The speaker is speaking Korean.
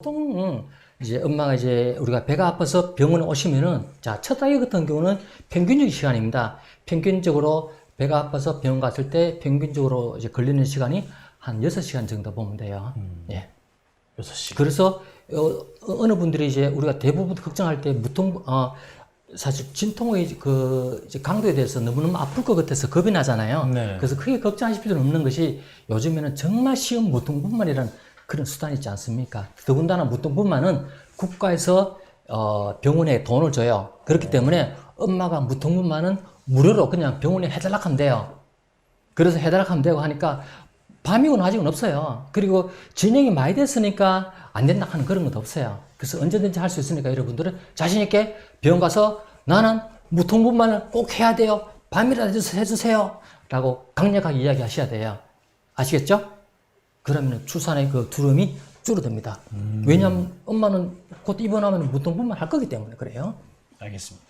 보통 이제 엄마가 이제 우리가 배가 아파서 병원에 오시면은 자, 첫 아이 같은 경우는 평균적 시간입니다. 평균적으로 배가 아파서 병원 갔을 때 평균적으로 이제 걸리는 시간이 한 6시간 정도 보면 돼요. 예. 6시. 그래서 어, 어느 분들이 이제 우리가 대부분 걱정할 때 무통 어 사실 진통의 그 이제 강도에 대해서 너무너무 아플 것 같아서 겁이 나잖아요. 네. 그래서 크게 걱정하실 필요는 없는 것이 요즘에는 정말 쉬운 무통분만이라는 그런 수단이 있지 않습니까? 더군다나 무통분만은 국가에서 어 병원에 돈을 줘요. 그렇기 때문에 엄마가 무통분만은 무료로 그냥 병원에 해달라 하면 돼요. 그래서 해달라 하면 되고 하니까 밤이고는 아직은 없어요. 그리고 진행이 많이 됐으니까 안 된다 하는 그런 것도 없어요. 그래서 언제든지 할 수 있으니까 여러분들은 자신있게 병원 가서 나는 무통분만을 꼭 해야 돼요. 밤이라도 해주세요. 라고 강력하게 이야기하셔야 돼요. 아시겠죠? 그러면 출산의 그 두려움이 줄어듭니다. 왜냐하면 엄마는 곧 입원하면 무통분만 할 거기 때문에 그래요. 알겠습니다.